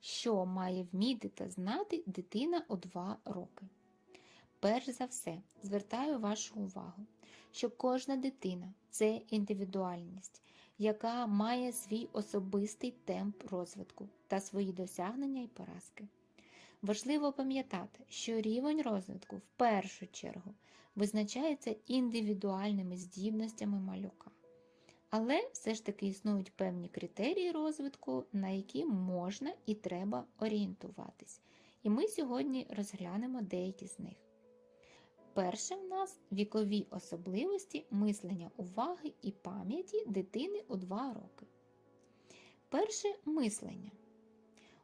що має вміти та знати дитина у 2 роки. Перш за все, звертаю вашу увагу, що кожна дитина це індивідуальність, яка має свій особистий темп розвитку та свої досягнення і поразки. Важливо пам'ятати, що рівень розвитку в першу чергу визначається індивідуальними здібностями малюка. Але все ж таки існують певні критерії розвитку, на які можна і треба орієнтуватись. І ми сьогодні розглянемо деякі з них. Перше в нас вікові особливості мислення уваги і пам'яті дитини у 2 роки. Перше мислення.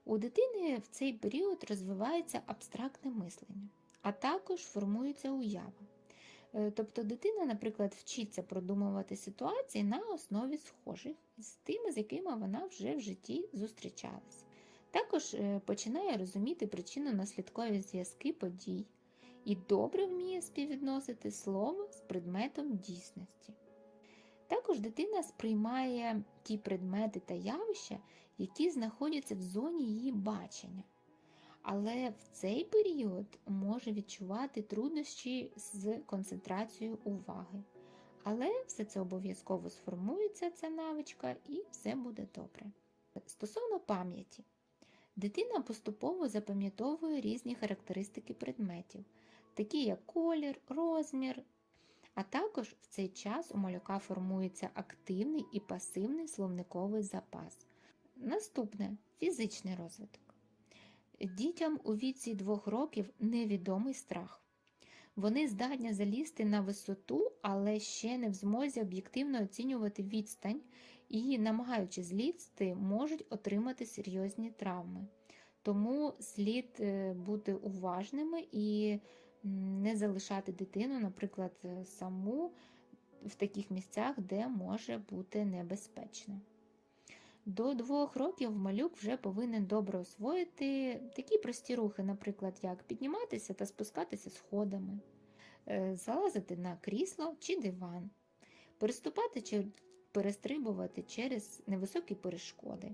У дитини в цей період розвивається абстрактне мислення, а також формується уява. Е, Тобто дитина, наприклад, вчиться продумувати ситуації на основі схожих з тими, з якими вона вже в житті зустрічалась. Також е, починає розуміти причинно-наслідкові зв'язки подій і добре вміє співвідносити слово з предметом дійсності. Також дитина сприймає ті предмети та явища, які знаходяться в зоні її бачення. Але в цей період може відчувати труднощі з концентрацією уваги. Але все це обов'язково сформується, ця навичка, і все буде добре. Стосовно пам'яті, дитина поступово запам'ятовує різні характеристики предметів, такі як колір, розмір. А також в цей час у малюка формується активний і пасивний словниковий запас. Наступне фізичний розвиток. Дітям у віці двох років невідомий страх. Вони здатні залізти на висоту, але ще не в змозі об'єктивно оцінювати відстань і, намагаючись злізти, можуть отримати серйозні травми. Тому слід е, бути уважними і не залишати дитину, наприклад, саму в таких місцях, де може бути небезпечно. До двох років малюк вже повинен добре освоїти такі прості рухи, наприклад, як підніматися та спускатися сходами, е, залазити на крісло чи диван, переступати чи перестрибувати через невисокі перешкоди.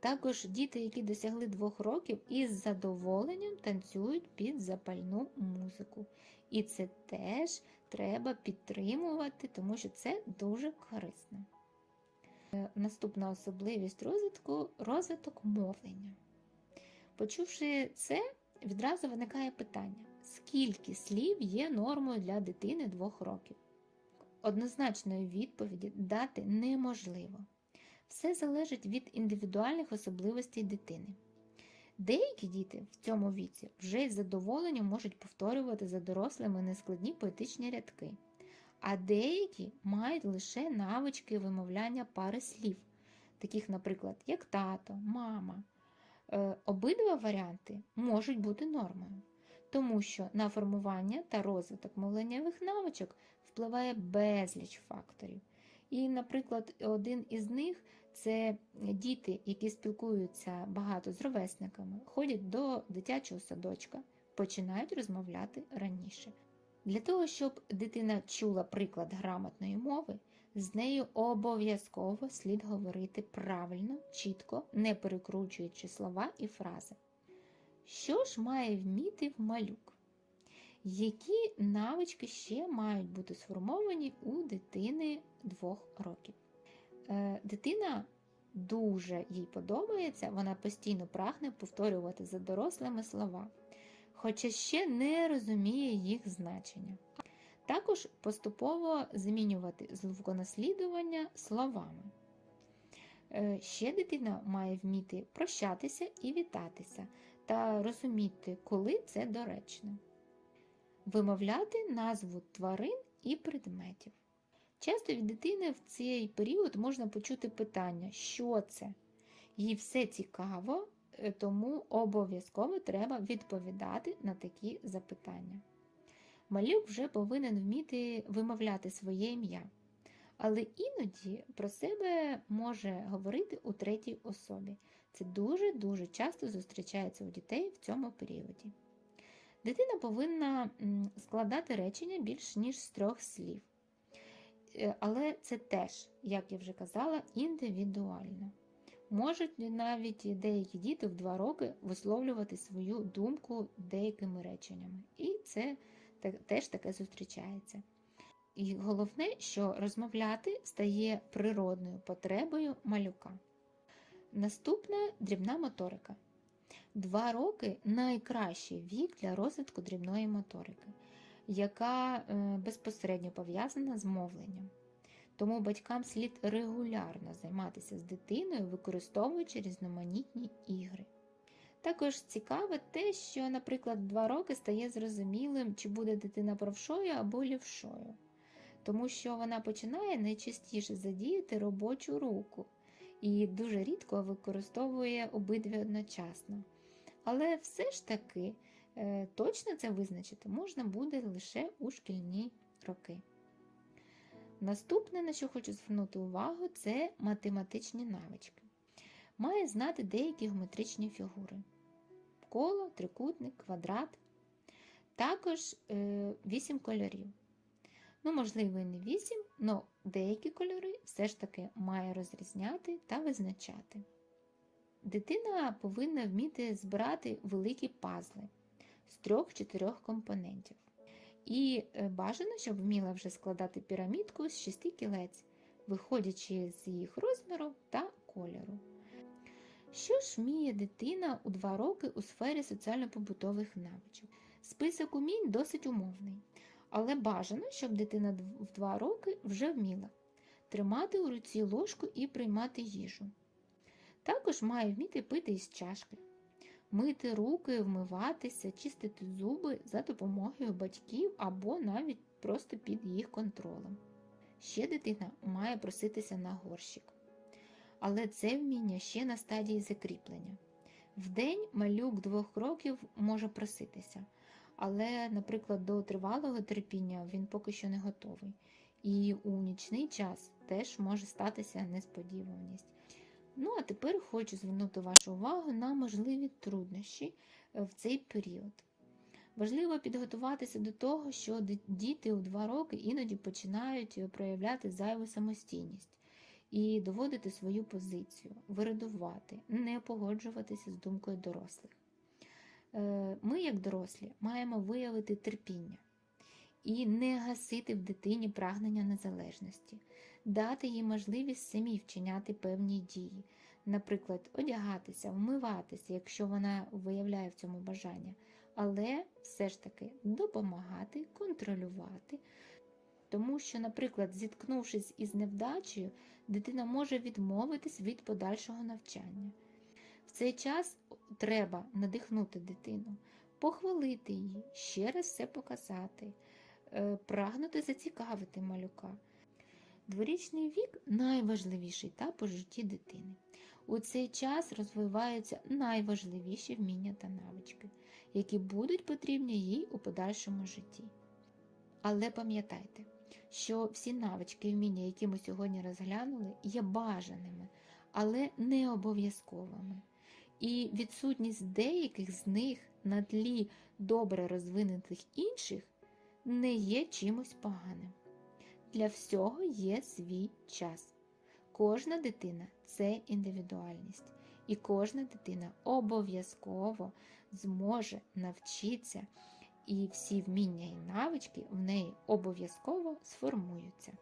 Також діти, які досягли двох років, із задоволенням танцюють під запальну музику. І це теж треба підтримувати, тому що це дуже корисно. Е, Наступна особливість розвитку розвиток мовлення. Почувши це, відразу виникає питання: скільки слів є нормою для дитини двох років? Однозначної відповіді дати неможливо. Все залежить від індивідуальних особливостей дитини. Деякі діти в цьому віці вже із задоволенням можуть повторювати за дорослими нескладні поетичні рядки, а деякі мають лише навички вимовляння пари слів, таких, наприклад, як тато, мама. Е, Обидва варіанти можуть бути нормою, тому що на формування та розвиток мовленнєвих навичок впливає безліч факторів. І, наприклад, один із них це діти, які спілкуються багато з ровесниками, ходять до дитячого садочка, починають розмовляти раніше. Для того, щоб дитина чула приклад грамотної мови, з нею обов'язково слід говорити правильно, чітко, не перекручуючи слова і фрази. Що ж має вміти в малюк? Які навички ще мають бути сформовані у дитини двох років? Е, Дитина дуже їй подобається, вона постійно прагне повторювати за дорослими слова, хоча ще не розуміє їх значення. Також поступово змінювати звуконаслідування словами. Е, Ще дитина має вміти прощатися і вітатися та розуміти, коли це доречно. Вимовляти назву тварин і предметів. Часто від дитини в цей період можна почути питання, що це? Їй все цікаво, тому обов'язково треба відповідати на такі запитання. Малюк вже повинен вміти вимовляти своє ім'я, але іноді про себе може говорити у третій особі. Це дуже-дуже часто зустрічається у дітей в цьому періоді. Дитина повинна складати речення більш ніж з трьох слів. Е, Але це теж, як я вже казала, індивідуально. Можуть навіть деякі діти в 2 роки висловлювати свою думку деякими реченнями. І це теж таке зустрічається. І головне, що розмовляти стає природною потребою малюка. Наступне дрібна моторика. Два роки найкращий вік для розвитку дрібної моторики, яка е, безпосередньо пов'язана з мовленням. Тому батькам слід регулярно займатися з дитиною, використовуючи різноманітні ігри. Також цікаве те, що, наприклад, в два роки стає зрозумілим, чи буде дитина правшою або лівшою, тому що вона починає найчастіше задіяти робочу руку і дуже рідко використовує обидві одночасно. Але все ж таки е, точно це визначити можна буде лише у шкільні роки. Наступне, на що хочу звернути увагу, це математичні навички. Має знати деякі геометричні фігури: коло, трикутник, квадрат, також е, 8 кольорів. Ну, можливо, і не 8, але деякі кольори все ж таки має розрізняти та визначати. Дитина повинна вміти збирати великі пазли з трьох-чотирьох компонентів. І е, бажано, щоб вміла вже складати пірамідку з шести кілець, виходячи з їх розміру та кольору. Що ж вміє дитина у 2 роки у сфері соціально-побутових навичок? Список умінь досить умовний, але бажано, щоб дитина в 2 роки вже вміла тримати у руці ложку і приймати їжу. Також має вміти пити із чашки, мити руки, вмиватися, чистити зуби за допомогою батьків або навіть просто під їх контролем. Ще дитина має проситися на горщик. Але це вміння ще на стадії закріплення. Вдень малюк двох років може проситися, але, наприклад, до тривалого терпіння він поки що не готовий. І у нічний час теж може статися несподіваність. Ну, а тепер хочу звернути вашу увагу на можливі труднощі е, в цей період. Важливо підготуватися до того, що діти у 2 роки іноді починають е, проявляти зайву самостійність і доводити свою позицію, вирадувати, не погоджуватися з думкою дорослих. Е, Ми, як дорослі, маємо виявити терпіння і не гасити в дитині прагнення незалежності, дати їй можливість самі вчиняти певні дії, наприклад, одягатися, вмиватися, якщо вона виявляє в цьому бажання, але все ж таки допомагати, контролювати. Тому що, наприклад, зіткнувшись із невдачею, дитина може відмовитись від подальшого навчання. В цей час треба надихнути дитину, похвалити її, ще раз все показати, прагнути зацікавити малюка. Дворічний вік найважливіший етап у житті дитини. У цей час розвиваються найважливіші вміння та навички, які будуть потрібні їй у подальшому житті. Але пам'ятайте, що всі навички і вміння, які ми сьогодні розглянули, є бажаними, але не обов'язковими. І відсутність деяких з них на тлі добре розвинутих інших не є чимось поганим. Для всього є свій час. Кожна дитина це індивідуальність, і кожна дитина обов'язково зможе навчитися, і всі вміння і навички в неї обов'язково сформуються.